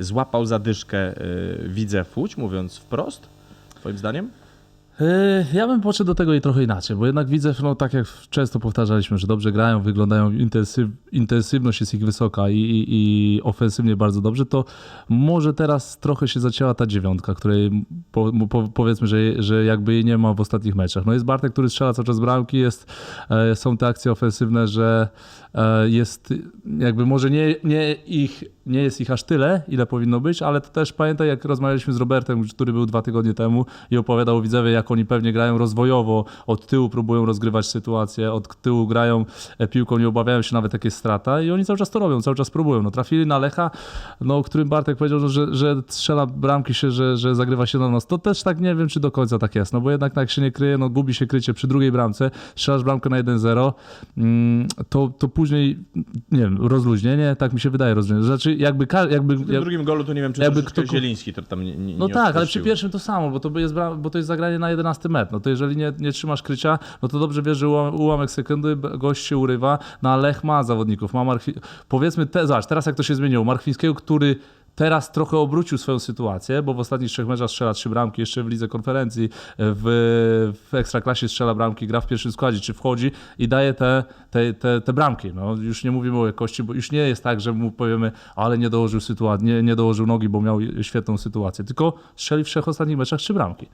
złapał zadyszkę y, Widzew Łódź, mówiąc wprost, twoim zdaniem? Yy, Ja bym podszedł do tego i trochę inaczej, bo jednak widzę, no tak jak często powtarzaliśmy, że dobrze grają, wyglądają, intensyw, intensywność jest ich wysoka i, i, i ofensywnie bardzo dobrze, to może teraz trochę się zacięła ta dziewiątka, której po, po, powiedzmy, że, że jakby jej nie ma w ostatnich meczach. No jest Bartek, który strzela cały czas bramki, jest, e, są te akcje ofensywne, że e, jest jakby może nie, nie, ich, nie jest ich aż tyle, ile powinno być, ale to też pamiętaj, jak rozmawialiśmy z Robertem, który był dwa tygodnie temu i opowiadał o widzowie, jak oni pewnie grają rozwojowo, od tyłu próbują rozgrywać sytuację, od tyłu grają e, piłką, nie obawiają się nawet jak jest strata i oni cały czas to robią, cały czas próbują. No, trafili na Lecha, no, którym Bartek powiedział, że, że strzela bramki się, że, że zagrywa się na nos. To też tak nie wiem, czy do końca tak jest, no bo jednak jak się nie kryje, no gubi się krycie przy drugiej bramce, strzelasz bramkę na 1-0, mm, to, to później, nie wiem, rozluźnienie, tak mi się wydaje rozluźnienie. Znaczy jakby, jakby W jak- drugim golu to nie wiem, czy jakby kto- Zieliński to tam nie, nie no nie tak, ale przy pierwszym to samo, bo to, jest, bo to jest zagranie na 11 metr. No to jeżeli nie, nie trzymasz krycia, no to dobrze wiesz, że ułam- ułamek sekundy gość się urywa, no a Lech ma zawodników, ma Marchwi... Powiedzmy, te, zobacz, teraz jak to się zmieniło, Marchwińskiego, który teraz trochę obrócił swoją sytuację, bo w ostatnich trzech meczach strzela trzy bramki, jeszcze w lidze konferencji, w, w Ekstraklasie strzela bramki, gra w pierwszym składzie, czy wchodzi i daje te, te, te, te bramki. No, już nie mówimy o jakości, bo już nie jest tak, że mu powiemy, ale nie dołożył sytuacji, nie, nie dołożył nogi, bo miał świetną sytuację, tylko strzeli w trzech ostatnich meczach trzy bramki.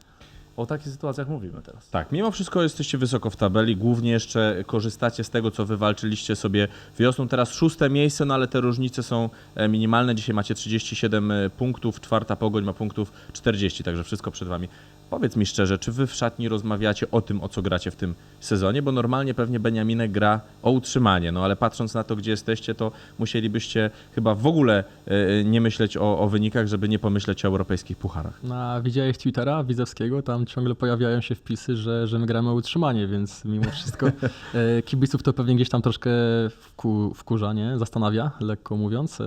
O takich sytuacjach mówimy teraz. Tak, mimo wszystko jesteście wysoko w tabeli, głównie jeszcze korzystacie z tego, co wywalczyliście sobie wiosną. Teraz szóste miejsce, no ale te różnice są e, minimalne. Dzisiaj macie 37 punktów, czwarta Pogoń ma punktów 40, także wszystko przed wami. Powiedz mi szczerze, czy wy w szatni rozmawiacie o tym, o co gracie w tym sezonie? Bo normalnie pewnie Beniaminek gra o utrzymanie, no ale patrząc na to, gdzie jesteście, to musielibyście chyba w ogóle e, nie myśleć o, o wynikach, żeby nie pomyśleć o europejskich pucharach. Na widziałeś Twittera Widzewskiego, tam ciągle pojawiają się wpisy, że, że my gramy o utrzymanie, więc mimo wszystko e, kibiców to pewnie gdzieś tam troszkę wku, wkurza, nie? zastanawia, lekko mówiąc, e,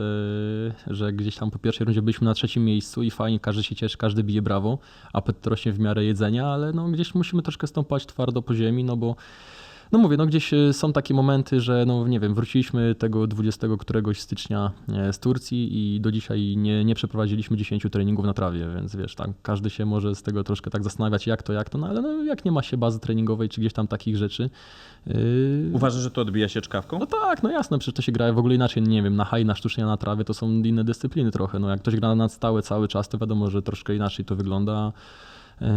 że gdzieś tam po pierwszej rundzie byliśmy na trzecim miejscu i fajnie, każdy się cieszy, każdy bije brawo, apetyt rośnie w miarę jedzenia, ale no gdzieś musimy troszkę stąpać twardo po ziemi, no bo no mówię, no gdzieś e, są takie momenty, że no nie wiem, wróciliśmy tego 20 któregoś stycznia e, z Turcji i do dzisiaj nie, nie przeprowadziliśmy 10 treningów na trawie, więc wiesz, tam każdy się może z tego troszkę tak zastanawiać, jak to, jak to, no ale no, jak nie ma się bazy treningowej czy gdzieś tam takich rzeczy. Yy, Uważasz, że to odbija się czkawką? no tak, no jasne, przecież to się gra w ogóle inaczej, nie wiem, na high, na sztucznie, na trawie to są inne dyscypliny trochę. No jak ktoś gra na stałe cały czas, to wiadomo, że troszkę inaczej to wygląda. Yy,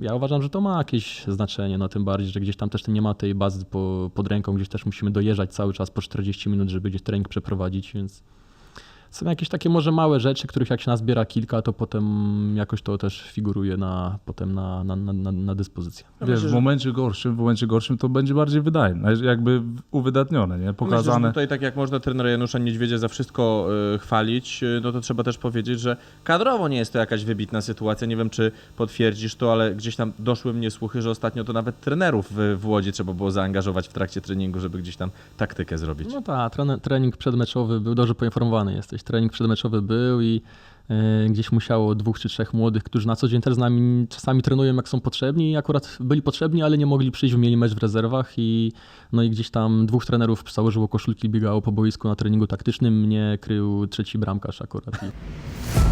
Ja uważam, że to ma jakieś znaczenie, no tym bardziej, że gdzieś tam też nie ma tej bazy po, pod ręką, gdzieś też musimy dojeżdżać cały czas po 40 minut, żeby gdzieś trening przeprowadzić, więc są jakieś takie może małe rzeczy, których jak się nazbiera kilka, to potem jakoś to też figuruje na, potem na, na, na, na, na dyspozycję. Ja Wiesz, myślę, w że- momencie gorszym, w momencie gorszym to będzie bardziej wydajne, jakby uwydatnione, nie? Myślę, Pokazane. że tutaj tak jak można trenera Janusza Niedźwiedzia za wszystko y, chwalić, y, no to trzeba też powiedzieć, że kadrowo nie jest to jakaś wybitna sytuacja. Nie wiem, czy potwierdzisz to, ale gdzieś tam doszły mnie słuchy, że ostatnio to nawet trenerów w, Łodzi trzeba było zaangażować w trakcie treningu, żeby gdzieś tam taktykę zrobić. No tak, trening, trening przedmeczowy był, dobrze poinformowany jesteś. Trening przedmeczowy był i e, gdzieś musiało dwóch czy trzech młodych, którzy na co dzień też z nami czasami trenują jak są potrzebni i akurat byli potrzebni, ale nie mogli przyjść, mieli mecz w rezerwach i no i gdzieś tam dwóch trenerów założyło koszulki, biegało po boisku na treningu taktycznym, mnie krył trzeci bramkarz akurat. I...